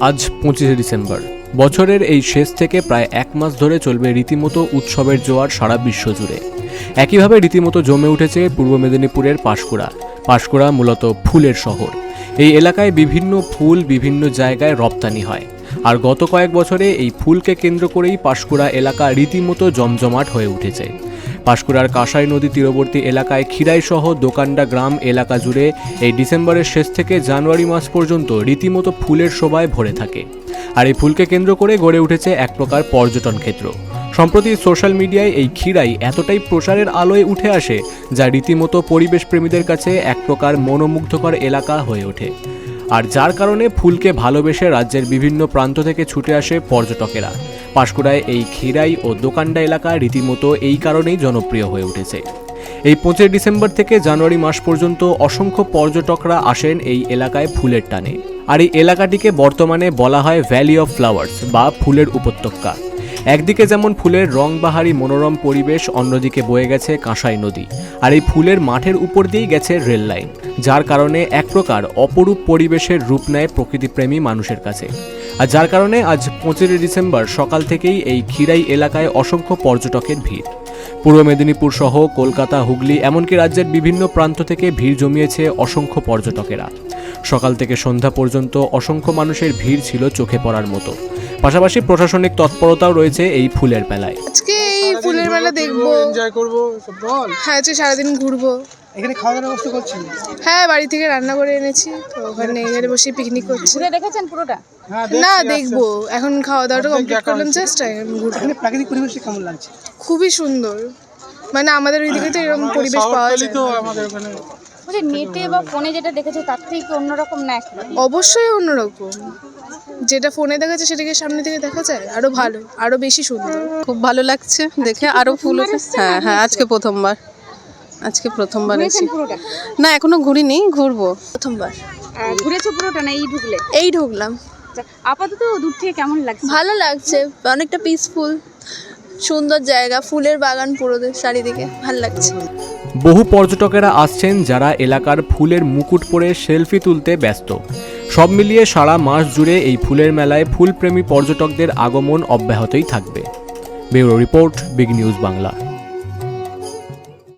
আজ পঁচিশে ডিসেম্বর। বছরের এই শেষ থেকে প্রায় এক মাস ধরে চলবে রীতিমতো উৎসবের জোয়ার সারা বিশ্ব জুড়ে। একইভাবে রীতিমতো জমে উঠেছে পূর্ব মেদিনীপুরের পাঁশকুড়া। পাঁশকুড়া মূলত ফুলের শহর। এই এলাকায় বিভিন্ন ফুল বিভিন্ন জায়গায় রপ্তানি হয়। আর গত কয়েক বছরে এই ফুলকে কেন্দ্র করেই পাঁশকুড়া এলাকা রীতিমতো জমজমাট হয়ে উঠেছে। পাঁশকুড়ার কাঁসাই নদী তীরবর্তী এলাকায় খিরাইসহ দোকান্ডা গ্রাম এলাকা জুড়ে এই ডিসেম্বরের শেষ থেকে জানুয়ারি মাস পর্যন্ত রীতিমতো ফুলের শোভায় ভরে থাকে। আর এই ফুলকে কেন্দ্র করে গড়ে উঠেছে এক প্রকার পর্যটন ক্ষেত্র। সম্প্রতি সোশ্যাল মিডিয়ায় এই খিরাই এতটাই প্রচারের আলোয় উঠে আসে, যা রীতিমতো পরিবেশ প্রেমীদের কাছে এক প্রকার মনোমুগ্ধকর এলাকা হয়ে ওঠে। আর যার কারণে ফুলকে ভালোবেসে রাজ্যের বিভিন্ন প্রান্ত থেকে ছুটে আসে পর্যটকেরা। পাঁশকুড়ায় এই খিরাই ও দোকান্ডা এলাকা রীতিমতো এই কারণেই জনপ্রিয় হয়ে উঠেছে। এই পঁচিশে ডিসেম্বর থেকে জানুয়ারি মাস পর্যন্ত অসংখ্য পর্যটকরা আসেন এই এলাকায় ফুলের টানে। আর এই এলাকাটিকে বর্তমানে বলা হয় ভ্যালি অফ ফ্লাওয়ার্স বা ফুলের উপত্যকা। একদিকে যেমন ফুলের রংবাহারি মনোরম পরিবেশ, অন্যদিকে বয়ে গেছে কাঁসাই নদী। আর এই ফুলের মাঠের উপর দিয়েই গেছে রেল লাইন। যার কারণে এক প্রকার অপরূপ পরিবেশের রূপ নেয় প্রকৃতিপ্রেমী মানুষের কাছে। আর যার কারণে আজ পঁচিশে ডিসেম্বর সকাল থেকেই এই খিরাই এলাকায় অসংখ্য পর্যটকের ভিড়। পূর্ব মেদিনীপুর সহ কলকাতা হুগলি এমনকি রাজ্যের বিভিন্ন প্রান্ত থেকে ভিড় জমিয়েছে অসংখ্য পর্যটকেরা। সকাল থেকে সন্ধ্যা পর্যন্ত অসংখ্য মানুষের ভিড় ছিল চোখে পড়ার মতো। পাশাপাশি প্রশাসনিক তৎপরতাও রয়েছে এই ফুলের মেলায়। আজকে এই ফুলের মেলা দেখব। এনজয় করব সব বল। হ্যাঁ আজকে সারাদিন ঘুরবো। এখানে খাওয়া দাওয়ার ব্যবস্থা করছি হ্যাঁ বাড়ি থেকে রান্না করে এনেছি তো ওখানে এখানে বসে পিকনিক করছি। ঘুরে দেখেছেন পুরোটা? হ্যাঁ না দেখব। এখন খাওয়া দাওয়াটা কমপ্লিট করলাম। চেষ্টা এখানে প্রাকৃতিক পরিবেশটা কেমন লাগছে? খুবই সুন্দর। মানে আমাদের ওইদিকে তো এরকম পরিবেশ পাওয়া যায়। তো আমাদের ওখানে বলছি নেটে বা ফোনে যেটা দেখেছ তার থেকে অন্যরকম না অবশ্যই অন্যরকম। যেটা ফোনে দেখা যায় সেটাকে সামনে থেকে দেখা যায়। আরও ভালো আরও বেশি সুন্দর। খুব ভালো লাগছে দেখে আরও ফুল হ্যাঁ হ্যাঁ আজকে প্রথমবার। আজকে প্রথমবার এসেছি। না এখনও ঘুরিনি ঘুরবো। প্রথমবার। ঘুরেছো পুরোটা না এই ঢুকলে? এই ঢুকলাম। আচ্ছা, আপাতত দূর থেকে কেমন লাগছে? ভালো লাগছে অনেকটা পিসফুল সুন্দর জায়গা ফুলের বাগান পুরো চারিদিকে ভালো লাগছে। বহু পর্যটকেরা আসছেন যারা এলাকার ফুলের মুকুট পরে সেলফি তুলতে ব্যস্ত। সব মিলিয়ে সারা মাস জুড়ে এই ফুলের মেলায় ফুলপ্রেমী পর্যটকদের আগমন অব্যাহতই থাকবে। Bureau report big news Bangla.